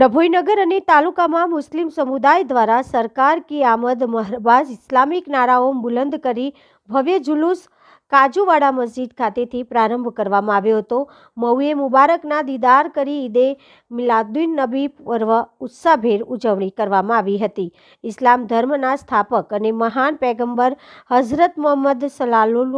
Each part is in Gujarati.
ડભોઈ નગર અને તાલુકામાં મુસ્લિમ સમુદાય દ્વારા સરકાર કી આમદ મહરબાઝ ઇસ્લામિક નારાઓ બુલંદ કરી ભવ્ય જુલુસ કાજુવાડા મસ્જિદ ખાતેથી પ્રારંભ કરવામાં આવ્યો હતો. મઉએ મુબારકના દીદાર કરી ઈદે મિલાદુન નબી પર્વ ઉત્સાહભેર ઉજવણી કરવામાં આવી હતી. ઇસ્લામ ધર્મના સ્થાપક અને મહાન પેગંબર હઝરત મોહમ્મદ સલાલુલ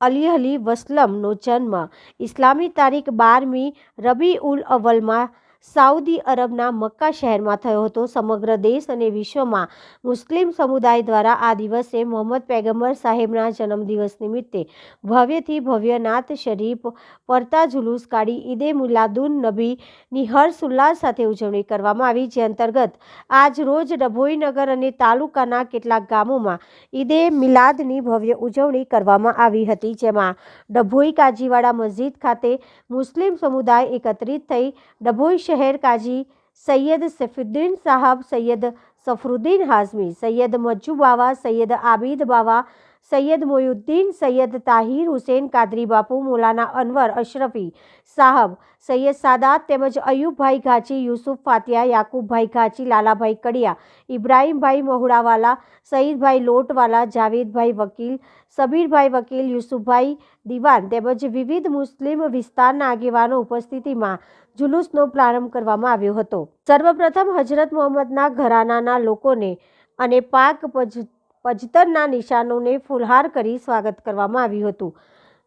અલી અલી વસલમનો જન્મ ઇસ્લામી તારીખ બારમી રબી ઉલ અવ્વલમાં સાઉદી અરબના મક્કા શહેરમાં થયો હતો. સમગ્ર દેશ અને વિશ્વમાં મુસ્લિમ સમુદાય દ્વારા આ દિવસે મોહમ્મદ પેગમ્બર સાહેબના જન્મદિવસ નિમિત્તે ભવ્યથી ભવ્ય નાત શરીફ પરતા જુલુસ કાઢી ઈદે મુલાદુન નબીની હર્ષોલ્લાસ સાથે ઉજવણી કરવામાં આવી. જે અંતર્ગત આજ રોજ ડભોઈ નગર અને તાલુકાના કેટલાક ગામોમાં ઈદે મિલાદની ભવ્ય ઉજવણી કરવામાં આવી હતી, જેમાં ડભોઈ કાજીવાડા મસ્જિદ ખાતે મુસ્લિમ સમુદાય એકત્રિત થઈ ડભોઈ શહેર કાજી સૈયદ સફીદ્દીન સાહબ સૈયદ સફરુદ્દીન હાઝમી સૈયદ મજ્જુ બાવા સૈયદ આબિદ બાવા સૈયદ મોયુદ્દીન, સૈયદ તાહિર હુસેન, કાદરી બાપુ, મૌલાના અનવર અશરફી સાહબ, સૈયદ સાદાત તેમજ અયુબભાઈ ઘાચી, યુસુફ ફાતિયા, યાકુબભાઈ ઘાચી, લાલાભાઈ કડિયા, ઇબ્રાહીમભાઈ મહુડાવાલા, સઈદભાઈ લોટવાલા, જાવેદભાઈ વકીલ, સબીરભાઈ વકીલ, યુસુફભાઈ દિવાન તેમજ વિવિધ મુસ્લિમ વિસ્તારના આગેવાનો ઉપસ્થિતિમાં જુલુસનો પ્રારંભ કરવામાં આવ્યો હતો. સર્વપ્રથમ હજરત મોહમ્મદના ઘરાનાના લોકોને અને પાક પજ પજતરના નિશાનોને ફુલહાર કરી સ્વાગત કરવામાં આવ્યું હતું.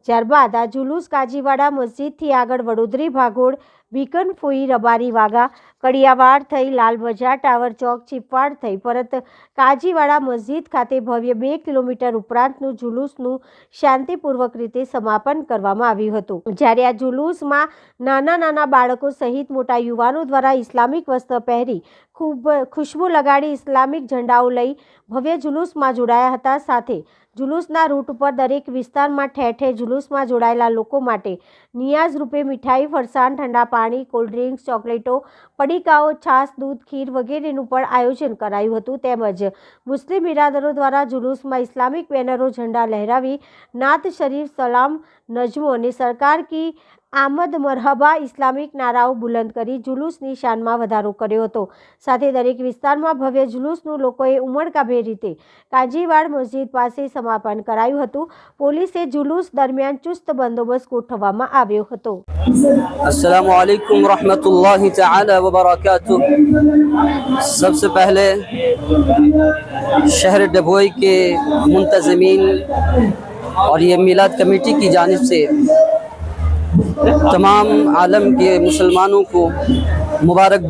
ત્યારબાદ આ જુલુસ કાજીવાડા મસ્જિદથી આગળ વડોદરી ભાગોળ બીકન ફૂઈ, રબારી વાગા, કડિયાવાડ થઈ, લાલ બજાર ટાવર ચોક ચીપવાડ થઈ, પરત કાજીવાડા મસ્જિદ ખાતે ભવ્ય બે કિલોમીટર ઉપરાંતનું જુલુસનું શાંતિપૂર્વક રીતે સમાપન કરવામાં આવ્યું હતું. જ્યારે આ જુલુસમાં નાના નાના બાળકો સહિત મોટા યુવાનો દ્વારા ઇસ્લામિક વસ્ત્ર પહેરી ખૂબ ખુશ્બુ લગાડી ઇસ્લામિક ઝંડાઓ લઈ ભવ્ય જુલુસમાં જોડાયા હતા. સાથે જુલુસના રૂટ ઉપર દરેક વિસ્તારમાં ઠેર ઠેર જુલુસમાં જોડાયેલા લોકો માટે નિયાઝ રૂપે મીઠાઈ, ફરસાણ, ઠંડા પાણી કોલ્ડ ડ્રિંક્સ ચોકલેટો, પડીકાઓ, છાશ, દૂધ, ખીર વગેરેનું પણ આયોજન કરાયું હતું. તેમજ મુસ્લિમ બિરાદરો દ્વારા જુલુસમાં ઇસ્લામિક બેનરો ઝંડા લહેરાવી, નાત શરીફ સલામ, નજમો અને સરકાર કી આમદ મરહબા ઇસ્લામિક નારાઓ બુલંદ કરી જુલુસની શાનમાં વધારો કર્યો હતો સાથે દરેક વિસ્તારમાં ભવ્ય જુલુસનું લોકોએ ઉમળકાભેર રીતે કાજીવાડ મસ્જિદ પાસે સમાપન કરાયું હતું પોલીસે જુલુસ દરમિયાન ચુસ્ત બંદોબસ્ત ગોઠવવામાં આવ્યો હતો السلام علیکم ورحمۃ اللہ تعالی وبرکاتہ سب سے پہلے شہر ڈبوئی کے منتظمین اور یہ میلاد کمیٹی کی جانب سے تمام عالم کے مسلمانوں کو مبارک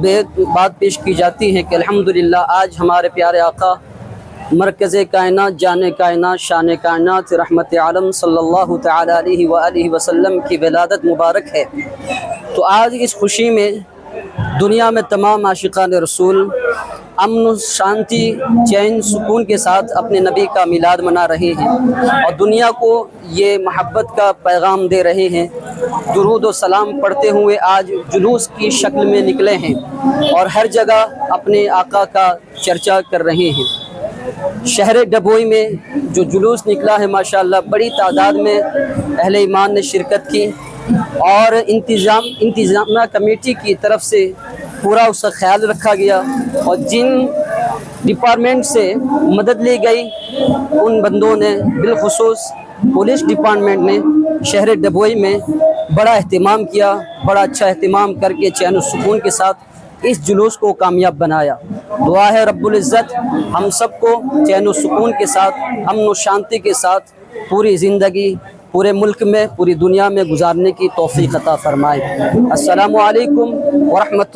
بات پیش کی جاتی ہے کہ الحمدللہ آج ہمارے پیارے آقا مرکز کائنات، جان کائنات، شان کائنات، رحمت عالم صلی اللہ تعالی علیہ وآلہ وسلم کی ولادت مبارک ہے۔ تو آج اس خوشی میں دنیا میں تمام عاشقان رسول امن شانتی، چین، سکون کے ساتھ اپنے نبی کا میلاد منا رہے ہیں اور دنیا کو یہ محبت کا پیغام دے رہے ہیں۔ درود و سلام پڑھتے ہوئے آج جلوس کی شکل میں نکلے ہیں اور ہر جگہ اپنے آقا کا چرچا کر رہے ہیں۔ شہر ڈبوئی میں جو جلوس نکلا ہے، ماشاءاللہ بڑی تعداد میں اہل ایمان نے شرکت کی اور انتظام، انتظامہ کمیٹی کی طرف سے پورا اس کا خیال رکھا گیا اور جن ڈپارٹمنٹ سے مدد لی گئی، ان بندوں نے بالخصوص پولیس ڈپارٹمنٹ نے شہر ڈبوئی میں بڑا اہتمام کیا، بڑا اچھا اہتمام کر کے چین و سکون کے ساتھ اس جلوس کو کامیاب بنایا۔ دعا ہے رب العزت، ہم سب کو چین و سکون کے ساتھ، امن و شانتی کے ساتھ پوری زندگی، پورے ملک میں، پوری دنیا میں گزارنے کی توفیق عطا فرمائے۔ السلام علیکم ورحمۃ